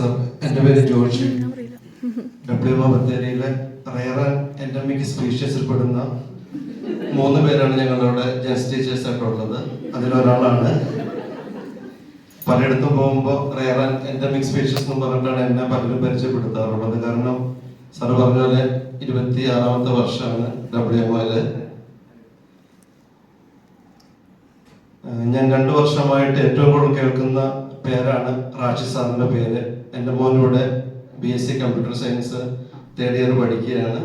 Sir എന്റെ പേര് Georgy. W M ബത്തേരിയിലെ റയർ എൻഡമിക് സ്പീഷ്യസിൽ പെടുന്ന മൂന്ന് പേരാണ് ഞങ്ങളുടെ ജെൻസ് ടീച്ചേഴ്സ് ആയിട്ട് ഉള്ളത്. അതിലൊരാളാണ്. പലയിടത്തും പോകുമ്പോൾ റയർ ആൻഡ് എൻഡമിക് സ്പീഷ്യസ് എന്ന് പറഞ്ഞിട്ടാണ് എന്നെ പലരും പരിചയപ്പെടുത്താറുള്ളത്. കാരണം സാറ് പറഞ്ഞ പോലെ ഇരുപത്തി ആറാമത്തെ വർഷമാണ് ഡബ്ല്യു എം ഞാൻ രണ്ടു വർഷമായിട്ട് ഏറ്റവും കൂടുതൽ കേൾക്കുന്ന പേരാണ് റാഷി സാറിന്റെ പേര്. എന്റെ മോനിവിടെ B S C computer science third year പഠിക്കുകയാണ്.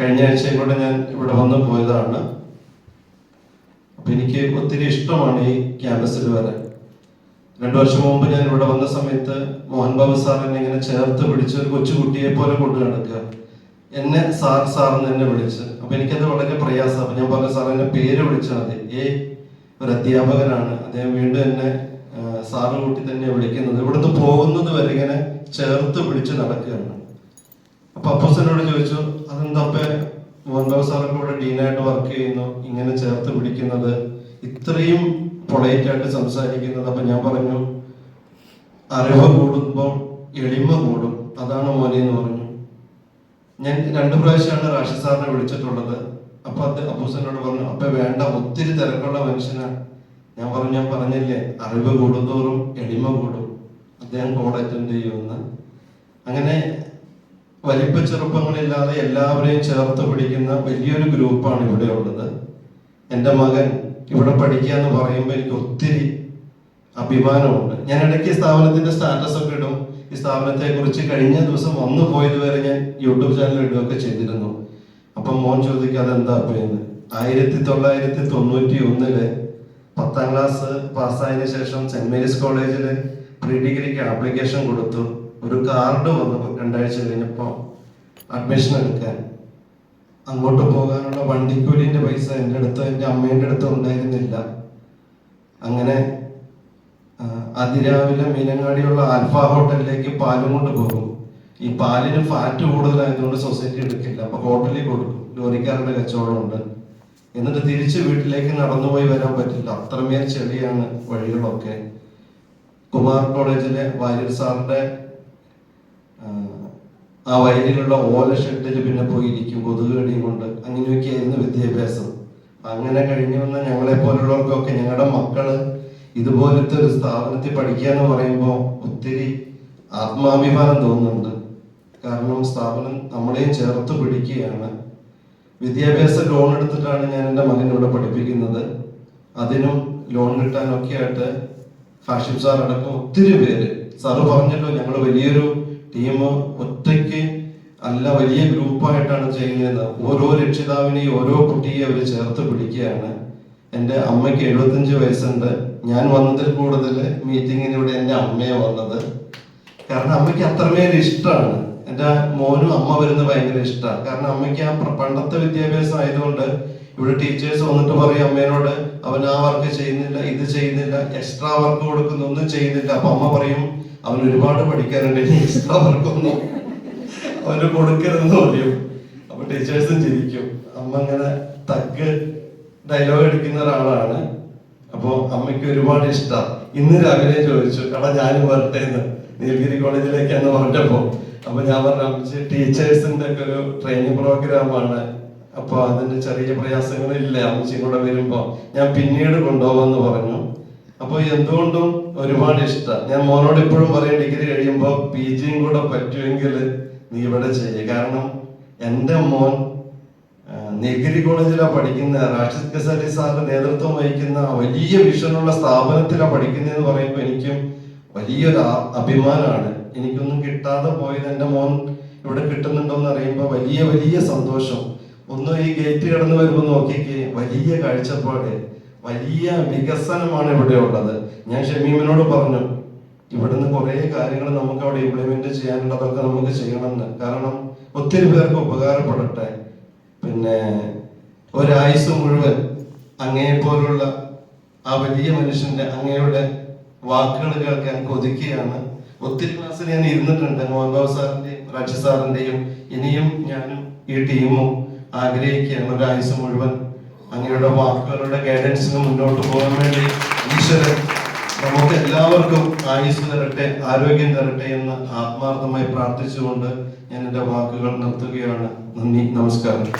കഴിഞ്ഞ ആഴ്ചയും കൂടെ ഞാൻ ഇവിടെ വന്ന് പോയതാണ്. അപ്പൊ എനിക്ക് ഒത്തിരി ഇഷ്ടമാണ് ഈ ക്യാമ്പസിൽ വരാൻ. രണ്ടു വർഷം മുമ്പ് ഞാൻ ഇവിടെ വന്ന സമയത്ത് മോഹൻ ബാബു എന്നെ ഇങ്ങനെ ചേർത്ത് പിടിച്ച് ഒരു കൊച്ചുകുട്ടിയെ പോലെ കൊണ്ടു നടക്കുക. എന്നെ സാർ സാർ എന്ന് എന്നെ വിളിച്ച്. അപ്പൊ എനിക്കത് വളരെ പ്രയാസം. ഞാൻ പറഞ്ഞു സാർ പേര് വിളിച്ചാൽ മതി. ഏ ഒരു അധ്യാപകനാണ്. അദ്ദേഹം വീണ്ടും എന്നെ സാറിന് സാറ് കൂട്ടി തന്നെ വിളിക്കുന്നത്. ഇവിടുന്ന് പോകുന്നത് വരെ ഇങ്ങനെ ചേർത്ത് പിടിച്ച് നടക്കുകയാണ്. അപ്പൊ അപ്പോസനോട് ചോദിച്ചു അതെന്താ അപ്പൊ? സാറിന്റെ കൂടെ ഡീനായിട്ട് വർക്ക് ചെയ്യുന്നു ഇങ്ങനെ ചേർത്ത് പിടിക്കുന്നത്. ഇത്രയും പൊളൈറ്റ് ആയിട്ട് സംസാരിക്കുന്നത്. അപ്പൊ ഞാൻ പറഞ്ഞു അറിവ് കൂടുമ്പോൾ എളിമ കൂടും. അതാണ് മോനെ എന്ന് പറഞ്ഞു. ഞാൻ രണ്ടു പ്രാവശ്യമാണ് റാഷി സാറിനെ വിളിച്ചിട്ടുള്ളത്. അപ്പൊ അത് അപ്പൂസനോട് പറഞ്ഞു അപ്പൊ വേണ്ട ഒത്തിരി തിരക്കുള്ള മനുഷ്യനാണ് ഞാൻ പറഞ്ഞു ഞാൻ പറഞ്ഞില്ലേ അറിവ് കൂടുന്തോറും എളിമ കൂടും. അദ്ദേഹം കോൾ അറ്റൻഡ് ചെയ്യുമെന്ന്. അങ്ങനെ വലിപ്പ ചെറുപ്പങ്ങളില്ലാതെ എല്ലാവരെയും ചേർത്ത് പിടിക്കുന്ന വലിയൊരു ഗ്രൂപ്പാണ് ഇവിടെ ഉള്ളത്. എന്റെ മകൻ ഇവിടെ പഠിക്കുക എന്ന് പറയുമ്പോൾ എനിക്ക് ഒത്തിരി അഭിമാനമുണ്ട്. ഞാൻ ഇടയ്ക്ക് സ്ഥാപനത്തിന്റെ സ്റ്റാറ്റസ് ഒക്കെ ഇടും. ഈ സ്ഥാപനത്തെ കുറിച്ച് കഴിഞ്ഞ ദിവസം വന്നു പോയത് വരെ ഞാൻ യൂട്യൂബ് ചാനൽ ഇടുകയൊക്കെ ചെയ്തിരുന്നു. അപ്പം മോൻ ചോദിക്കും അതെന്താ പോയെന്ന് ആയിരത്തി തൊള്ളായിരത്തി തൊണ്ണൂറ്റി ഒന്നിൽ പത്താം ക്ലാസ് പാസ്സായതിനു ശേഷം സെന്റ് മേരീസ് കോളേജിൽ പ്രീ ഡിഗ്രിക്ക് ആപ്ലിക്കേഷൻ കൊടുത്തു. ഒരു കാർഡ് വന്നു രണ്ടാഴ്ച കഴിഞ്ഞപ്പോൾ അഡ്മിഷൻ എടുക്കാൻ. അങ്ങോട്ട് പോകാനുള്ള വണ്ടിക്കൂലിന്റെ പൈസ എന്റെ അടുത്ത് എന്റെ അമ്മേന്റെ അടുത്ത് ഉണ്ടായിരുന്നില്ല. അങ്ങനെ അതിരാവിലെ മീനങ്ങാടിയുള്ള ആൽഫ ഹോട്ടലിലേക്ക് പാലും കൊണ്ട് പോകും. ഈ പാലിന് ഫാറ്റ് കൂടുതലായതുകൊണ്ട് സൊസൈറ്റി എടുക്കില്ല. അപ്പൊ ഹോട്ടലിൽ കൊടുക്കും. ലോറിക്കാരുടെ കച്ചവടമുണ്ട് എന്നിട്ട് തിരിച്ച് വീട്ടിലേക്ക് നടന്നുപോയി വരാൻ പറ്റില്ല. അത്രമേൽ ചെളിയാണ് വഴികളൊക്കെ. കുമാർ കോളേജിലെ വാര്യർ സാറിന്റെ ആ, വയലിലുള്ള ഓല ഷെഡിൽ പിന്നെ പോയിരിക്കും കൊതുക് കടിയും കൊണ്ട്. അങ്ങനെയൊക്കെയായിരുന്നു വിദ്യാഭ്യാസം. അങ്ങനെ കഴിഞ്ഞു വന്ന ഞങ്ങളെ പോലുള്ളവർക്കൊക്കെ ഞങ്ങളുടെ മക്കൾ ഇതുപോലത്തെ ഒരു സ്ഥാപനത്തിൽ പഠിക്കുക എന്ന് പറയുമ്പോൾ ഒത്തിരി ആത്മാഭിമാനം തോന്നുന്നുണ്ട്. കാരണം സ്ഥാപനം നമ്മളെയും ചേർത്ത് പിടിക്കുകയാണ്. വിദ്യാഭ്യാസ ലോൺ എടുത്തിട്ടാണ് ഞാൻ എന്റെ മകൻ ഇവിടെ പഠിപ്പിക്കുന്നത്. അതിനും ലോൺ കിട്ടാനൊക്കെ ആയിട്ട് ഹാഷിം സാർ അടക്കം ഒത്തിരി പേര്. സാറ് പറഞ്ഞല്ലോ ഞങ്ങൾ വലിയൊരു ടീം ഒറ്റയ്ക്ക് അല്ല വലിയ ഗ്രൂപ്പായിട്ടാണ് ചെയ്യുന്നത് ഓരോ രക്ഷിതാവിനെയും ഓരോ കുട്ടിയെ അവർ ചേർത്ത് പിടിക്കുകയാണ്. എന്റെ അമ്മയ്ക്ക് എഴുപത്തഞ്ച് വയസ്സുണ്ട്. ഞാൻ വന്നതിൽ കൂടുതൽ മീറ്റിങ്ങിന് എന്റെ അമ്മയെ വന്നത്. കാരണം അമ്മയ്ക്ക് അത്രമേൽ ഇഷ്ടമാണ് എന്റെ മോനും അമ്മ വരുന്നത് ഭയങ്കര ഇഷ്ടമാണ്. കാരണം അമ്മയ്ക്ക് ആ പണ്ടത്തെ വിദ്യാഭ്യാസം ആയതുകൊണ്ട് ഇവിടെ ടീച്ചേഴ്സ് വന്നിട്ട് പറയും അമ്മേനോട് അവൻ ആ വർക്ക് ചെയ്യുന്നില്ല ഇത് ചെയ്യുന്നില്ല എക്സ്ട്രാ വർക്ക് കൊടുക്കുന്ന ഒന്നും ചെയ്യുന്നില്ല. അപ്പൊ അമ്മ പറയും അവൻ ഒരുപാട് പഠിക്കാനുണ്ട് എക്സ്ട്രാ എക്സ്ട്രാ വർക്കൊന്നും അവന് കൊടുക്കരുതെന്ന് പറയും. അപ്പൊ ടീച്ചേഴ്സും ചിരിക്കും. അമ്മ അങ്ങനെ തഗ് ഡയലോഗ് എടുക്കുന്ന ഒരാളാണ്. അപ്പോ അമ്മയ്ക്ക് ഒരുപാട് ഇഷ്ടം. ഇന്ന് രാവിലെ ചോദിച്ചു കട ഞാനും വരട്ടെ എന്ന്. നീലഗിരി കോളേജിലേക്ക് എന്ന് പറഞ്ഞപ്പോ അപ്പൊ ഞാൻ പറഞ്ഞു ടീച്ചേഴ്സിന്റെ ഒക്കെ ഒരു ട്രെയിനിങ് പ്രോഗ്രാമാണ് അപ്പൊ അതിന് ചെറിയ പ്രയാസങ്ങളില്ല. അമ്മച്ചിയും കൂടെ വരുമ്പോ ഞാൻ പിന്നീട് കൊണ്ടുപോകാന്ന് പറഞ്ഞു. അപ്പൊ എന്തുകൊണ്ടും ഒരുപാട് ഇഷ്ടം. ഞാൻ മോനോട് ഇപ്പോഴും പറയും ഡിഗ്രി കഴിയുമ്പോ പി ജിയും കൂടെ പറ്റുമെങ്കിൽ നീ ഇവിടെ ചെയ്യ കാരണം എന്റെ മോൻ നെഗിരി കോളേജിലാണ് പഠിക്കുന്ന. റാഷിദ് ഗസാലി സാറിന്റെ നേതൃത്വം വഹിക്കുന്ന വലിയ വിഷനുള്ള സ്ഥാപനത്തിലാണ് പഠിക്കുന്നതെന്ന് പറയുമ്പോൾ എനിക്കും വലിയൊരു അഭിമാനമാണ്. എനിക്കൊന്നും കിട്ടാതെ പോയത് എന്റെ മോൻ ഇവിടെ കിട്ടുന്നുണ്ടോ എന്ന് അറിയുമ്പോൾ വലിയ വലിയ സന്തോഷം. ഒന്ന് ഈ ഗേറ്റ് കടന്നു വരുമ്പോൾ നോക്കിക്കേ വലിയ കാഴ്ചപ്പാട് വലിയ വികസനമാണ് ഇവിടെ ഉള്ളത്. ഞാൻ ഷമീമിനോട് പറഞ്ഞു ഇവിടുന്ന് കുറെ കാര്യങ്ങൾ നമുക്ക് അവിടെ ഇംപ്ലിമെന്റ് ചെയ്യാനുള്ളതൊക്കെ നമുക്ക് ചെയ്യണമെന്ന്. കാരണം ഒത്തിരി പേർക്ക് ഉപകാരപ്പെടട്ടെ. പിന്നെ ഒരായുസ് മുഴുവൻ അങ്ങയെ പോലുള്ള ആ വലിയ മനുഷ്യന്റെ അങ്ങയുടെ വാക്കുകൾ കേൾക്കാൻ കൊതിക്കുകയാണ്. ഒത്തിരി ക്ലാസ്സിൽ ഞാൻ ഇരുന്നിട്ടുണ്ട്. മോഹൻബാബു സാറിന്റെയും രാജ സാറിന്റെയും ഇനിയും ഞാനും ഈ ടീമും ആഗ്രഹിക്കുകയാണ്. ഒരു ആയുസ് മുഴുവൻ അങ്ങയുടെ വാക്കുകളുടെ ഗൈഡൻസിന് മുന്നോട്ട് പോകാൻ വേണ്ടി ഈശ്വരൻ നമുക്ക് എല്ലാവർക്കും ആയുസ് തരട്ടെ ആരോഗ്യം തരട്ടെ എന്ന് ആത്മാർത്ഥമായി പ്രാർത്ഥിച്ചുകൊണ്ട് ഞാൻ എന്റെ വാക്കുകൾ നിർത്തുകയാണ്. നന്ദി നമസ്കാരം.